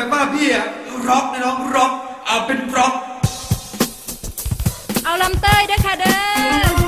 แบบว่าพี่อะร็อกนะน้องร็อกเอาเป็นร็อก เอาลำเต้ยด้วยค่ะเด้อ